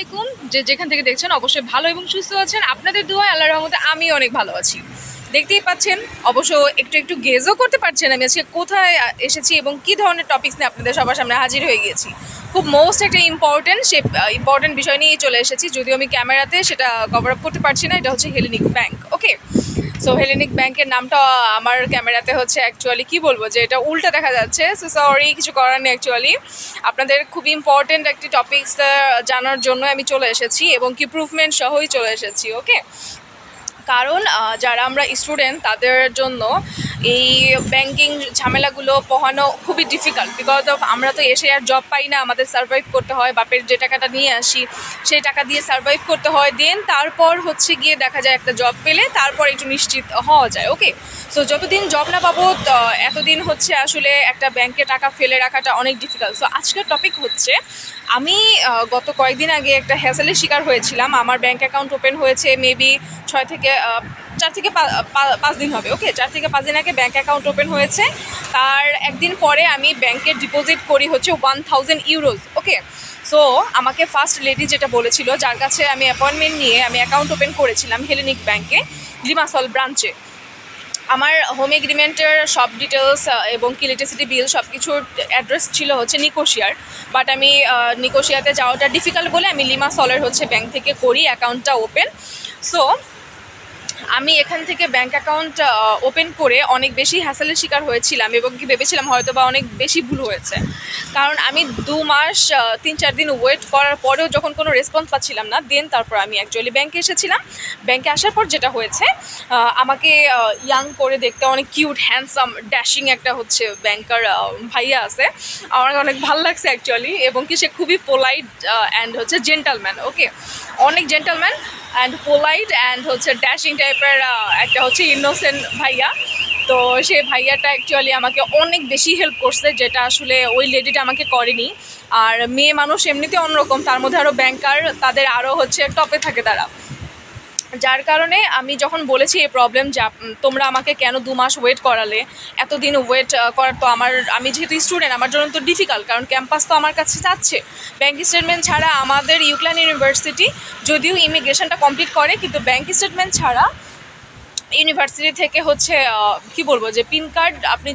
আলাইকুম। যে যেখান থেকে দেখছেন অবশ্যই ভালো এবং সুস্থ আছেন। আপনাদের দোয়ায় আল্লাহ রহমতে আমি অনেক ভালো আছি। দেখতেই পাচ্ছেন, অবশ্য একটু একটু গেজও করতে পারছেন আমি আজকে কোথায় এসেছি এবং কি ধরনের টপিক্স নিয়ে আপনাদের সবার সামনে হাজির হয়ে গিয়েছি। খুব মোস্ট একটা ইম্পর্টেন্ট সে ইম্পর্টেন্ট বিষয় নিয়ে চলে এসেছি। যদিও আমি ক্যামেরাতে সেটা কভার আপ করতে পারছি না, এটা হচ্ছে Hellenic bank okay so Hellenic ব্যাংকের নামটা আমার ক্যামেরাতে হচ্ছে অ্যাকচুয়ালি কি বলব যে এটা উল্টা দেখা যাচ্ছে। সো সরি কিছু করার নেই অ্যাকচুয়ালি আপনাদের খুব ইম্পর্টেন্ট একটি টপিকস জানার জন্য আমি চলে এসেছি এবং কি প্রুভমেন্ট সহই চলে এসেছি ওকে কারণ যারা আমরা স্টুডেন্ট তাদের জন্য এই ব্যাংকিং ঝামেলাগুলো পোহানো খুবই ডিফিকাল্ট বিকজ অফ আমরা তো এসে আর জব পাই না, আমাদের সার্ভাইভ করতে হয়, বাপের যে টাকাটা নিয়ে আসি, সেই টাকা দিয়ে সার্ভাইভ করতে হয় দেন তারপর হচ্ছে গিয়ে দেখা যায় একটা জব পেলে তারপর একটু নিশ্চিত হওয়া যায় ওকে সো যতদিন জব না পাবো এতদিন হচ্ছে আসলে একটা ব্যাংকে টাকা ফেলে রাখাটা অনেক ডিফিকাল্ট সো আজকের টপিক হচ্ছে, আমি গত কয়েকদিন আগে একটা হ্যাসেলের শিকার হয়েছিলাম, আমার ব্যাংক অ্যাকাউন্ট ওপেন হয়েছে মেবি ছয় থেকে চার থেকে পাঁচ দিন হবে ওকে চার থেকে পাঁচ দিন আগে ব্যাঙ্ক অ্যাকাউন্ট ওপেন হয়েছে। তার একদিন পরে আমি ব্যাংকে ডিপোজিট করি হচ্ছে one thousand euros okay so আমাকে ফার্স্ট লেডি যেটা বলেছিল, যার কাছে আমি অ্যাপয়েন্টমেন্ট নিয়ে আমি অ্যাকাউন্ট ওপেন করেছিলাম হেলেনিক ব্যাংকে লিমাসল ব্রাঞ্চে আমার হোম এগ্রিমেন্টের সব ডিটেলস এবং ইলেকট্রিসিটি বিল সব কিছুর অ্যাড্রেস ছিল হচ্ছে নিকোশিয়ার। বাট আমি নিকোশিয়াতে যাওয়াটা ডিফিকাল্ট বলে আমি লিমা সলের হচ্ছে ব্যাংক থেকে করি অ্যাকাউন্টটা ওপেন সো আমি এখান থেকে ব্যাংক অ্যাকাউন্ট ওপেন করে অনেক বেশি হ্যাসেলের শিকার হয়েছিলাম এবং কি ভেবেছিলাম হয়তো বা অনেক বেশি ভুল হয়েছে। কারণ আমি দু মাস তিন চার দিন ওয়েট করার পরেও যখন কোনো রেসপন্স পাচ্ছিলাম না দেন তারপর আমি অ্যাকচুয়ালি ব্যাংকে এসেছিলাম। ব্যাংকে আসার পর যেটা হয়েছে আমাকে ইয়াং করে দেখতে অনেক কিউট হ্যান্ডসাম ড্যাশিং একটা হচ্ছে ব্যাংকার ভাইয়া আছে। আমার অনেক ভালো লাগছে অ্যাকচুয়ালি এবং কি সে খুবই পোলাইট অ্যান্ড হচ্ছে জেন্টালম্যান ওকে অনেক জেন্টালম্যান অ্যান্ড পোলাইট অ্যান্ড হচ্ছে ড্যাশিং টাইপের একটা হচ্ছে ইনোসেন্ট ভাইয়া। তো সে ভাইয়াটা অ্যাকচুয়ালি আমাকে অনেক বেশি হেল্প করছে, যেটা আসলে ওই লেডিটা আমাকে করেনি। আর মেয়ে মানুষ এমনিতে অন্যরকম, তার মধ্যে আরও ব্যাংকার তাদের আরও হচ্ছে টপে থাকে তারা। যার কারণে আমি যখন বলেছি এই প্রবলেম যা তোমরা আমাকে কেন দু মাস ওয়েট করালে? এতদিন ওয়েট করার তো আমার, আমি যেহেতু স্টুডেন্ট আমার জন্য তো ডিফিকাল্ট কারণ ক্যাম্পাস তো আমার কাছে যাচ্ছে। ব্যাঙ্ক স্টেটমেন্ট ছাড়া আমাদের ইউক্লান ইউনিভার্সিটি যদিও ইমিগ্রেশনটা কমপ্লিট করে, কিন্তু ব্যাঙ্ক স্টেটমেন্ট ছাড়া ইউনিভার্সিটি থেকে হচ্ছে কি বলব যে পিন কার্ড আপনি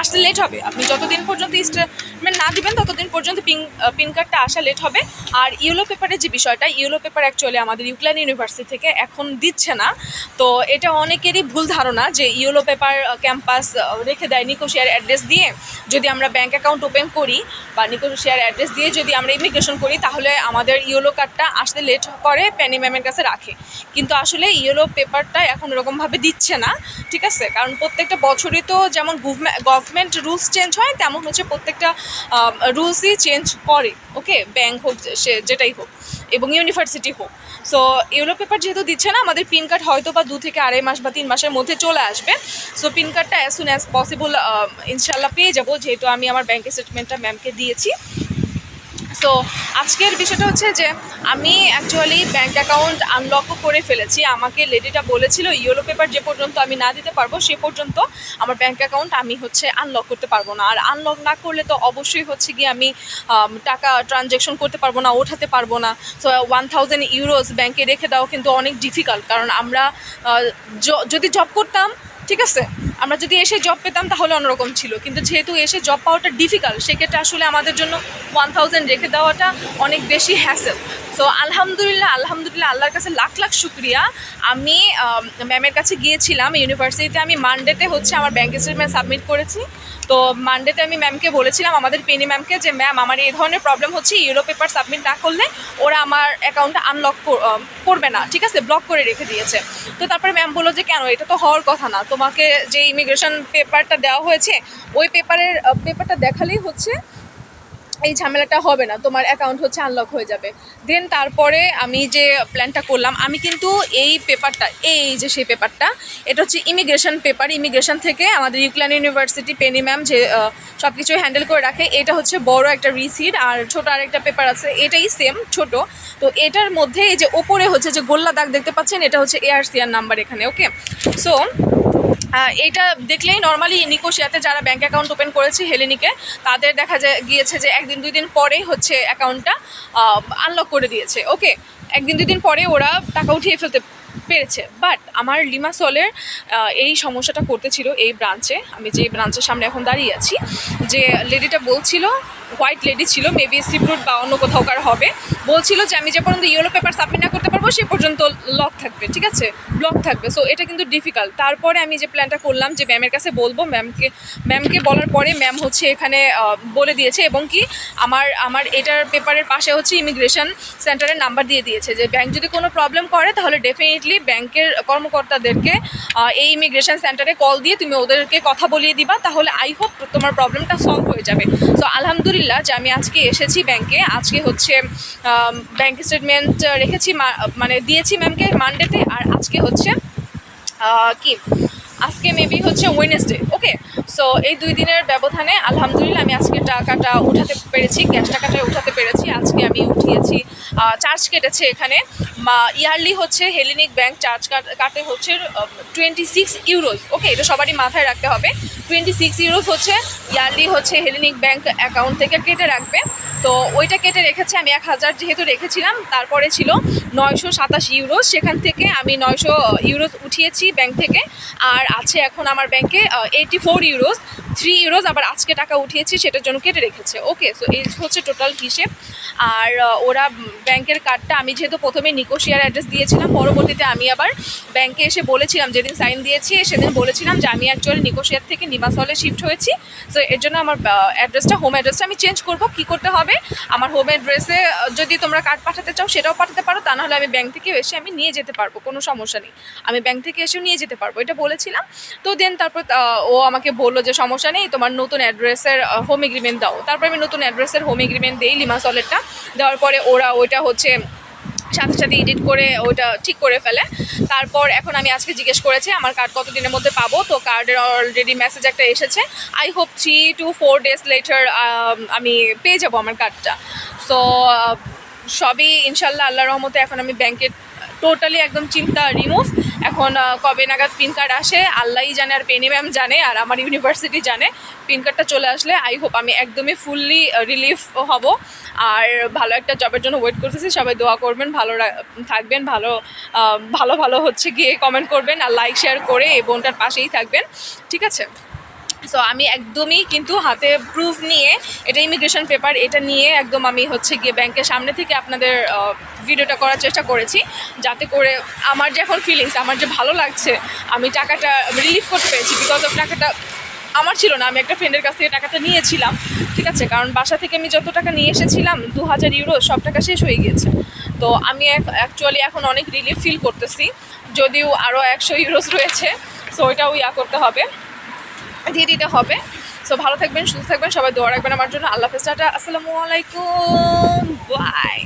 আসতে লেট হবে। আপনি যতদিন পর্যন্ত স্টেটমেন্ট না দিবেন, ততদিন পর্যন্ত পিন পিন কার্ডটা আসা লেট হবে। আর ইউলো পেপারের যে বিষয়টা ইউলো পেপার অ্যাকচুয়ালি আমাদের ইউক্লাইন ইউনিভার্সিটি থেকে এখন দিচ্ছে না। তো এটা অনেকেরই ভুল ধারণা যে ইউলো পেপার ক্যাম্পাস রেখে দেয় নিকোশিয়ার অ্যাড্রেস দিয়ে। যদি আমরা ব্যাঙ্ক অ্যাকাউন্ট ওপেন করি বা নিকোশিয়ার অ্যাড্রেস দিয়ে যদি আমরা ইমিগ্রেশন করি, তাহলে আমাদের ইয়েলো কার্ডটা আসতে লেট করে প্যানি ম্যামের কাছে রাখে। কিন্তু আসলে ইয়েলো পেপারটা এখন ওরকমভাবে দিচ্ছে না, ঠিক আছে? কারণ প্রত্যেকটা বছরই তো যেমন গভর্নমেন্ট রুলস চেঞ্জ হয়, তেমন হচ্ছে প্রত্যেকটা রুলসই চেঞ্জ করে ওকে ব্যাঙ্ক হোক, সে যেটাই হোক, এবং ইউনিভার্সিটি হোক। সো ইউরো পেপার যেহেতু দিচ্ছে না, আমাদের পিন কার্ড হয়তো বা দু থেকে আড়াই মাস বা তিন মাসের মধ্যে চলে আসবে। সো পিন কার্ডটা অ্যাজ সুন অ্যাজ পসিবল ইনশাল্লাহ পেয়ে যাব, যেহেতু আমি আমার ব্যাংক স্টেটমেন্টটা ম্যামকে দিয়েছি। সো আজকের বিষয়টা হচ্ছে যে আমি অ্যাকচুয়ালি ব্যাঙ্ক অ্যাকাউন্ট আনলকও করে ফেলেছি। আমাকে লেডিটা বলেছিল ইয়েলো পেপার যে পর্যন্ত আমি না দিতে পারব, সে পর্যন্ত আমার ব্যাঙ্ক অ্যাকাউন্ট আমি হচ্ছে আনলক করতে পারব না। আর আনলক না করলে তো অবশ্যই হচ্ছে গিয়ে আমি টাকা ট্রানজ্যাকশন করতে পারব না, ওঠাতে পারব না। সো ওয়ান থাউজেন্ড ইউরোস ব্যাঙ্কে রেখে দেওয়া কিন্তু অনেক ডিফিকাল্ট কারণ আমরা যদি জব করতাম, ঠিক আছে? আমরা যদি এসে জব পেতাম তাহলে অন্যরকম ছিল। কিন্তু যেহেতু এসে জব পাওয়াটা ডিফিকাল্ট সেক্ষেত্রে আসলে আমাদের জন্য ওয়ান থাউজেন্ড রেখে দেওয়াটা অনেক বেশি হ্যাসেল সো আলহামদুলিল্লাহ আলহামদুলিল্লাহ, আল্লাহর কাছে লাখ লাখ শুক্রিয়া। আমি ম্যামের কাছে গিয়েছিলাম ইউনিভার্সিটিতে আমি মানডেতে হচ্ছে আমার ব্যাংক স্টেটমেন্ট সাবমিট করেছি। তো মানডেতে আমি ম্যামকে বলেছিলাম, আমাদের পেনি ম্যামকে যে ম্যাম আমার এই ধরনের প্রবলেম হচ্ছে ইউরো পেপার সাবমিট না করলে ওরা আমার অ্যাকাউন্টটা আনলক করবে না। ঠিক আছে? ব্লক করে রেখে দিয়েছে। তো তারপরে ম্যাম বলল যে, কেন? এটা তো হওয়ার কথা না। তোমাকে যে ইমিগ্রেশন পেপারটা দেওয়া হয়েছে, ওই পেপারের পেপারটা দেখালেই হচ্ছে এই ঝামেলাটা হবে না, তোমার অ্যাকাউন্ট হচ্ছে আনলক হয়ে যাবে। দেন তারপরে আমি যে প্ল্যানটা করলাম, আমি কিন্তু এই পেপারটা, এই যে সেই পেপারটা, এটা হচ্ছে ইমিগ্রেশন পেপার ইমিগ্রেশন থেকে আমাদের ইউক্লান ইউনিভার্সিটি পেনি ম্যাম যে সব কিছু হ্যান্ডেল করে রাখে, এটা হচ্ছে বড় একটা রিসিট আর ছোট আরেকটা পেপার আছে, এটাই সেম ছোট। তো এটার মধ্যে এই যে ওপরে হচ্ছে যে গোল্লা দাগ দেখতে পাচ্ছেন, এটা হচ্ছে এআরসিআর নাম্বার এখানে ওকে সো এইটা দেখলেই নর্মালি নিকোশিয়াতে যারা ব্যাঙ্ক অ্যাকাউন্ট ওপেন করেছে হেলেনিকে, তাদের দেখা যায়, গিয়েছে যে একদিন, দুই দিন পরেই হচ্ছে অ্যাকাউন্টটা আনলক করে দিয়েছে। ওকে একদিন, দুই দিন পরে ওরা টাকা উঠিয়ে ফেলতে পেরেছে। বাট আমার লিমাসলের এই সমস্যাটা করতেছিল এই ব্রাঞ্চে আমি যে ব্রাঞ্চের সামনে এখন দাঁড়িয়ে আছি, যে লেডিটা বলছিল হোয়াইট লেডি ছিল মেবি সিপ্রুট বা অন্য কোথাও কার হবে। বলছিল যে আমি যে পর্যন্ত ইয়েলো পেপার সাবমিট না করতে পারব, সে পর্যন্ত লক থাকবে, ঠিক আছে? ব্লক থাকবে। সো এটা কিন্তু ডিফিকাল্ট তারপরে আমি যে প্ল্যানটা করলাম যে ম্যামের কাছে বলব ম্যামকে ম্যামকে বলার পরে ম্যাম হচ্ছে এখানে বলে দিয়েছে এবং কি আমার আমার এটার পেপারের পাশে হচ্ছে ইমিগ্রেশন সেন্টারের নাম্বার দিয়ে দিয়েছে যে ব্যাংক যদি কোনো প্রবলেম করে, তাহলে ডেফিনেটলি ব্যাংকের কর্মকর্তাদেরকে এই ইমিগ্রেশন সেন্টারে কল দিয়ে তুমি ওদেরকে কথা বলিয়ে দিবা। তাহলে আই হোপ তোমার প্রবলেমটা সলভ হয়ে যাবে। সো আলহামদুলিল্লাহ যে আমি আজকে এসেছি ব্যাংকে আজকে হচ্ছে ব্যাংক স্টেটমেন্ট রেখেছি মানে দিয়েছি ম্যামকে মানডেতে আর আজকে হচ্ছে কি? আজকে মেবি হচ্ছে ওয়েনেসডে ওকে সো এই দুই দিনের ব্যবধানে আলহামদুলিল্লাহ আমি আজকে টাকাটা উঠাতে পেরেছি ক্যাশ টাকাটা উঠাতে পেরেছি। আজকে আমি উঠিয়েছি চার্জ কেটেছে এখানে। ইয়ারলি হচ্ছে হেলিনিক ব্যাংক চার্জ কাটে হচ্ছে টোয়েন্টি সিক্স ইউরোজ ওকে এটা সবারই মাথায় রাখতে হবে। টোয়েন্টি সিক্স ইউরোজ হচ্ছে ইয়ারলি হচ্ছে হেলিনিক ব্যাংক অ্যাকাউন্ট থেকে কেটে রাখবে। তো ওইটা কেটে রেখেছে, আমি এক হাজার যেহেতু রেখেছিলাম, তারপরে ছিল নয়শো সাতাশ ইউরোজ সেখান থেকে আমি নয়শো ইউরোজ উঠিয়েছি ব্যাংক থেকে। আর আছে এখন আমার ব্যাংকে এইটি ফোর ইউরোজ থ্রি ইউরোজ আবার আজকে টাকা উঠিয়েছি, সেটার জন্য কেটে রেখেছে। ওকে সো এই হচ্ছে টোটাল হিসেব। আর ওরা ব্যাংকের কার্ডটা আমি যেহেতু প্রথমে নিকোশিয়ার অ্যাড্রেস দিয়েছিলাম, পরবর্তীতে আমি আবার ব্যাংকে এসে বলেছিলাম, যেদিন সাইন দিয়েছি, সেদিন বলেছিলাম যে আমি অ্যাকচুয়ালি নিকোশিয়ার থেকে নিমাসলে শিফট হয়েছি। সো এর জন্য আমার অ্যাড্রেসটা হোম অ্যাড্রেসটা আমি চেঞ্জ করব, কী করতে হবে? আমার হোম অ্যাড্রেসে যদি তোমরা কার্ড পাঠাতে চাও, সেটাও পাঠাতে পারো। তা নাহলে আমি ব্যাংক থেকে এসে আমি নিয়ে যেতে পারব, কোনো সমস্যা নেই। আমি ব্যাংক থেকে এসেও নিয়ে যেতে পারব, এটা বলেছিলাম। তো দেন তারপর ও আমাকে বলল যে, সমস্যা নেই, তোমার নতুন অ্যাড্রেসের হোম এগ্রিমেন্ট দাও। তারপর আমি নতুন অ্যাড্রেসের হোম এগ্রিমেন্ট দিই লিমাসলেরটা দেওয়ার পরে ওরা ওইটা হচ্ছে সাথে সাথে এডিট করে ওইটা ঠিক করে ফেলে। তারপর এখন আমি আজকে জিজ্ঞেস করেছি, আমার কার্ড কত দিনের মধ্যে পাবো? তো কার্ডের অলরেডি মেসেজ একটা এসেছে। I hope three to four days later আমি পেয়ে যাব আমার কার্ডটা সো সবই ইনশাল্লাহ আল্লাহ রহমতে এখন আমি ব্যাংকের টোটালি একদম চিন্তা রিমুভ এখন কবে নাগাদ পিন কার্ড আসে, আল্লাহই জানে আর পেনি ম্যাম জানে, আর আমার ইউনিভার্সিটি জানে। পিন কার্ডটা চলে আসলে আই হোপ আমি একদমই ফুললি রিলিফ হব। আর ভালো একটা জবের জন্য ওয়েট করতেছি, সবাই দোয়া করবেন, ভালো থাকবেন, ভালো ভালো ভালো হচ্ছে গিয়ে কমেন্ট করবেন, আর লাইক শেয়ার করে এই বোনটার পাশেই থাকবেন। ঠিক আছে? সো আমি একদমই কিন্তু হাতে প্রুফ নিয়ে এটা ইমিগ্রেশন পেপার এটা নিয়ে একদম আমি হচ্ছে গিয়ে ব্যাংকের সামনে থেকে আপনাদের ভিডিওটা করার চেষ্টা করেছি যাতে করে আমার যে এখন ফিলিংস আমার যে ভালো লাগছে, আমি টাকাটা রিলিফ করতে পেরেছি বিকজ অফ টাকাটা আমার ছিল না, আমি একটা ফ্রেন্ডের কাছ থেকে টাকাটা নিয়েছিলাম, ঠিক আছে? কারণ বাসা থেকে আমি যত টাকা নিয়ে এসেছিলাম দু হাজার ইউরো সব টাকা শেষ হয়ে গিয়েছে। তো আমি অ্যাকচুয়ালি এখন অনেক রিলিফ ফিল করতেছি, যদিও আরও একশো ইউরোস রয়েছে সো ওইটাও ইয়া করতে হবে। দিয়ে দিতে হবে। সো ভালো থাকবেন, সুস্থ থাকবেন, সবাই দোয়া রাখবেন আমার জন্য। আল্লাহ হাফেজ, টাটা, আসসালামু আলাইকুম। বাই